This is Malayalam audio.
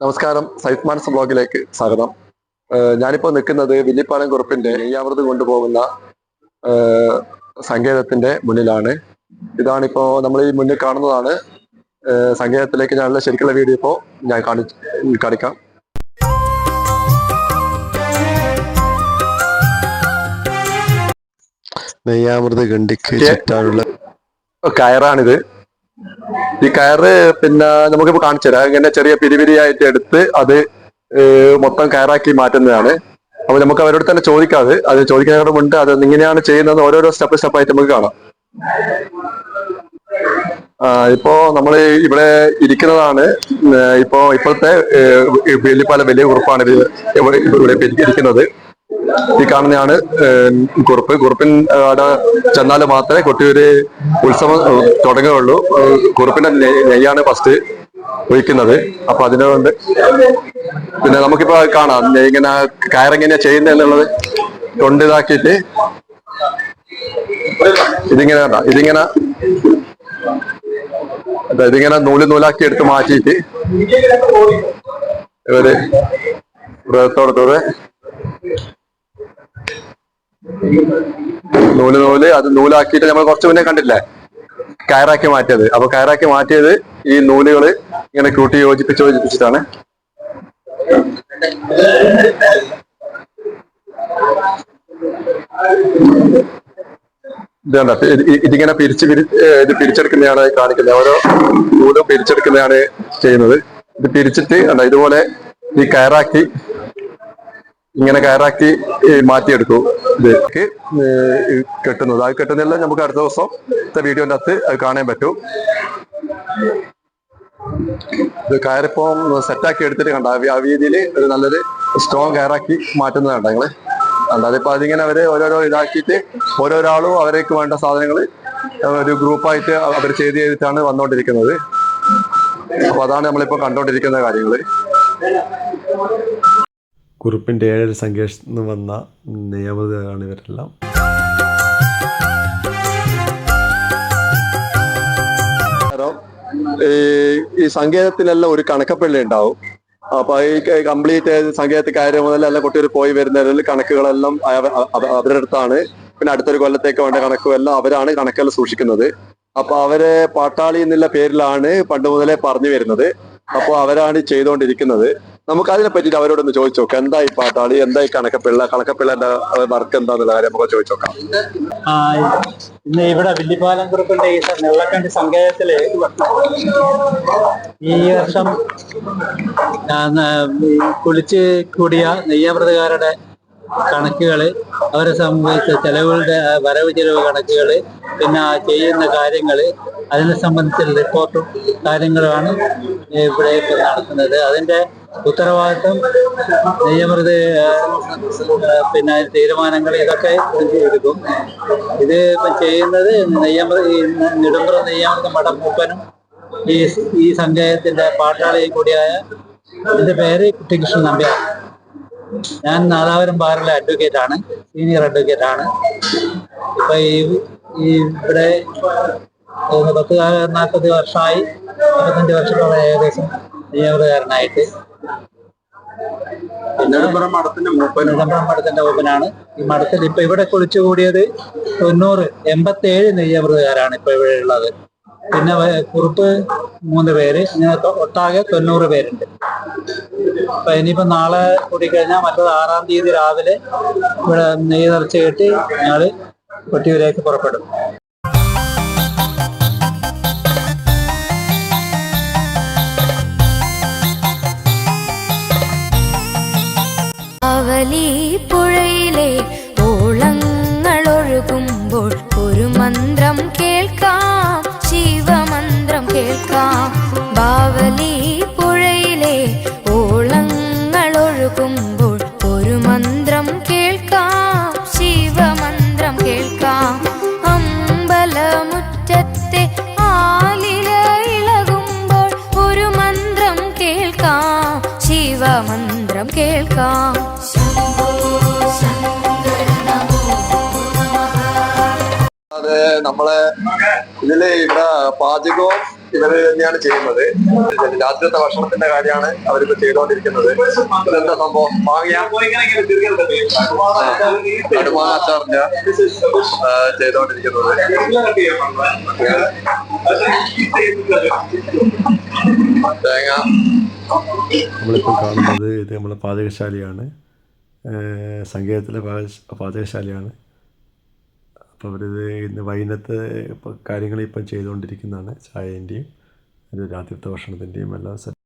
നമസ്കാരം. സൈഫ് മാനസ് ബ്ലോഗിലേക്ക് സ്വാഗതം. ഞാനിപ്പോൾ ഞാനിപ്പോ നിൽക്കുന്നത് വില്ലിപ്പാലം കുറുപ്പിന്റെ നെയ്യാമൃത് കൊണ്ടുപോകുന്ന സങ്കേതത്തിന്റെ മുന്നിലാണ്. ഇതാണിപ്പോ നമ്മൾ ഈ മുന്നിൽ കാണുന്നതാണ്. സങ്കേതത്തിലേക്ക് ഞാനുള്ള ശരിക്കുള്ള വീഡിയോ ഇപ്പോ ഞാൻ കാണി കാണിക്കാം. നെയ്യാമൃത് ഗണ്ടിക്ക്. ചുറ്റാനുള്ള കയറാണിത്. ഈ കയറ് പിന്നെ നമുക്കിപ്പോ കാണിച്ചു തരാം. ഇങ്ങനെ ചെറിയ പിരിപിരിയായിട്ട് എടുത്ത് അത് മൊത്തം കയറാക്കി മാറ്റുന്നതാണ്. അപ്പൊ നമുക്ക് അവരോട് തന്നെ ചോദിക്കാതെ അത് ചോദിക്കുന്നതിനോട് മുൻപ് അത് ഇങ്ങനെയാണ് ചെയ്യുന്നത് ഓരോരോ സ്റ്റെപ്പ് സ്റ്റെപ്പ് ആയിട്ട് നമുക്ക് കാണാം. ആ ഇപ്പോ നമ്മൾ ഇവിടെ ഇരിക്കുന്നതാണ് ഇപ്പോ ഇപ്പോഴത്തെ വലിയ വലിയ വലിയ ഉറപ്പാണ് ഇവിടെ ഇരിക്കുന്നത്. ഈ കാണുന്നതാണ് കുറുപ്പ്. കുറുപ്പിൻ അവിടെ ചെന്നാൽ മാത്രമേ കൊട്ടിയൂര് ഉത്സവം തുടങ്ങുകയുള്ളൂ. കുറുപ്പിന്റെ നെയ്യാണ് ഫസ്റ്റ് ഒഴിക്കുന്നത്. അപ്പൊ അതിനുകൊണ്ട് പിന്നെ നമുക്കിപ്പോ കാണാം. ഇങ്ങനെ കയറെങ്ങനെയാ ചെയ്യുന്നത് എന്നുള്ളത് തൊണ്ടിതാക്കിയിട്ട് ഇതിങ്ങനെ കണ്ട? ഇതിങ്ങനെ ഇതിങ്ങനെ നൂൽ നൂലാക്കി എടുത്ത് മാറ്റിയിട്ട് ഇവർ വൃത്തത്തോടത്തോടെ നൂൽ നൂൽ. അത് നൂലാക്കിയിട്ട് നമ്മൾ കുറച്ച് മുന്നേ കണ്ടില്ലേ കയറാക്കി മാറ്റിയത്. അപ്പൊ കയറാക്കി മാറ്റിയത് ഈ നൂലുകൾ ഇങ്ങനെ കൂട്ടി യോജിപ്പിച്ച് യോജിപ്പിച്ചിട്ടാണ്. ഇത് കണ്ടോ? ഇത് ഇതിങ്ങനെ പിരിച്ച് പിരി ഇത് പിരിച്ചെടുക്കുന്നതാണ് കാണിക്കുന്നത്. ഓരോ നൂലും പിരിച്ചെടുക്കുന്നതാണ് ചെയ്യുന്നത്. ഇത് പിരിച്ചിട്ട് അല്ല ഇതുപോലെ ഈ കയറാക്കി ഇങ്ങനെ കയറാക്കി മാറ്റിയെടുക്കും. ഇതിലേക്ക് കെട്ടുന്നത് അത് കെട്ടുന്നതെല്ലാം നമുക്ക് അടുത്ത ദിവസം വീഡിയോന്റെ അകത്ത് അത് കാണാൻ പറ്റും. ഇത് കയറിപ്പോ സെറ്റാക്കി എടുത്തിട്ട് കണ്ട? ആ വീതിയിൽ ഒരു നല്ലൊരു സ്ട്രോങ് കയറാക്കി മാറ്റുന്നത് കണ്ട നിങ്ങൾ. അല്ലാതെ ഇപ്പൊ അതിങ്ങനെ അവർ ഓരോരോ ഇതാക്കിയിട്ട് ഓരോരാളും അവരേക്ക് വേണ്ട സാധനങ്ങൾ ഒരു ഗ്രൂപ്പായിട്ട് അവർ ചെയ്ത് ചെയ്തിട്ടാണ് വന്നുകൊണ്ടിരിക്കുന്നത് അപ്പൊ അതാണ് നമ്മളിപ്പോ കണ്ടോണ്ടിരിക്കുന്ന കാര്യങ്ങൾ. കുറുപ്പിന്റെ ഏഴര നിന്ന് വന്ന നിയമതയാണ് ഇവരെല്ലാം. ഈ ഈ ഒരു കണക്കപ്പള്ളി ഉണ്ടാവും. അപ്പൊ ഈ കംപ്ലീറ്റ് കയറി മുതലെല്ലാം കുട്ടികൾ പോയി വരുന്നതിൽ കണക്കുകളെല്ലാം അവ- അവ- അവരുടെ അടുത്താണ്. പിന്നെ അടുത്തൊരു കൊല്ലത്തേക്ക് വേണ്ട കണക്കും എല്ലാം അവരാണ് കണക്കെല്ലാം സൂക്ഷിക്കുന്നത്. അപ്പൊ അവരെ പാട്ടാളി എന്നുള്ള പേരിലാണ് പണ്ട് മുതലേ പറഞ്ഞു വരുന്നത്. അപ്പോൾ അവരാണ് ചെയ്തുകൊണ്ടിരിക്കുന്നത്. നമുക്ക് അതിനെ പറ്റിയിട്ട് അവരോടൊന്ന് ചോദിച്ചു നോക്കാം. എന്താ ഈ പാട്ടാളി? എന്താ ഈ കണക്കപ്പിള്ള കണക്കപ്പിള്ളന്റെ വർക്ക് എന്താന്നുള്ള കാര്യം നമുക്ക് ചോദിച്ചു നോക്കാം. ഇന്ന് ഇവിടെ വില്ലിപ്പാലം കുറുപ്പിന്റെ ഈ നെള്ളക്കണ്ടി സങ്കേതത്തിൽ ഈ വർഷം കുളിച്ച് കൂടിയ നെയ്യാമൃതകാരുടെ കണക്കുകൾ അവരെ സംബന്ധിച്ച ചെലവുകളുടെ വരവ് ചെലവ് കണക്കുകൾ പിന്നെ ചെയ്യുന്ന കാര്യങ്ങൾ അതിനെ സംബന്ധിച്ച റിപ്പോർട്ടും കാര്യങ്ങളുമാണ് ഇവിടെ ഇപ്പോൾ നടക്കുന്നത്. അതിന്റെ ഉത്തരവാദിത്വം നെയ്യമൃത് പിന്നെ തീരുമാനങ്ങൾ ഇതൊക്കെ എടുക്കും. ഇത് ചെയ്യുന്നത് നെയ്യമൃത നെടുമ്പ്ര നെയ്യാമൃത മഠം മൂപ്പനും ഈ ഈ സംഘത്തിന്റെ പാട്ടാളിയും കൂടിയായ എന്റെ പേര് കുട്ടികൃഷ്ണൻ നമ്പ്യാർ. ഞാൻ നാദാപുരം ബാറിലെ അഡ്വക്കേറ്റ് ആണ് സീനിയർ അഡ്വക്കേറ്റ് ആണ് ഇപ്പൊ ഈ ഇവിടെ പത്ത് നാൽപ്പത് വർഷമായി ഇരുപത്തഞ്ച് വർഷത്തോളം ഏകദേശം നിയമകാരനായിട്ട് നെടുമ്പറ മഠത്തിന്റെ നിലമ്പളം മഠത്തിന്റെ മൂപ്പനാണ്. ഈ മഠത്തിൽ ഇപ്പൊ ഇവിടെ കുളിച്ചു കൂടിയത് തൊണ്ണൂറ് എൺപത്തി ഏഴ് നെയ്യവൃതുകാരാണ് ഇപ്പൊ ഇവിടെ ഉള്ളത്. പിന്നെ കുറുപ്പ് മൂന്ന് പേര് ഇങ്ങനെ ഒട്ടാകെ തൊണ്ണൂറ് പേരുണ്ട്. അപ്പൊ ഇനിയിപ്പോ നാളെ കൂടിക്കഴിഞ്ഞാൽ മറ്റത് ആറാം തീയതി രാവിലെ ഇവിടെ നെയ്യ് നിറച്ച് കെട്ടി ഞങ്ങൾ കൊട്ടിയൂരേക്ക് പുറപ്പെടും. അവലി പുഴയിലെ ഓളങ്ങൾ ഒഴുകുമ്പോൾ ഒരു മന്ത്രം കേൾക്കാം. അത് നമ്മളെ ഇതിൽ ഇവിടെ പാചകവും ഇവർ തന്നെയാണ് ചെയ്യുന്നത്. രാത്രിയത്തെ ഭക്ഷണത്തിന്റെ കാര്യമാണ് അവരിപ്പോ ചെയ്തുകൊണ്ടിരിക്കുന്നത് ഇതെന്താ സംഭവം? മാങ്ങിയ കടുമാങ്ങ അച്ചാറിന്റെ ചെയ്തുകൊണ്ടിരിക്കുന്നത് തേങ്ങ. നമ്മളിപ്പോൾ കാണുന്നത് ഇത് നമ്മളെ പാചകശാലയാണ്. പാചക പാചകശാലയാണ്. അപ്പോൾ അവരിത് ഇന്ന് വൈകുന്നത്തെ ഇപ്പോൾ കാര്യങ്ങൾ ഇപ്പം ചെയ്തുകൊണ്ടിരിക്കുന്നതാണ് ചായേന്റെയും രാത്രിയിലത്തെ ഭക്ഷണത്തിന്റെയും എല്ലാം സെറ്റ്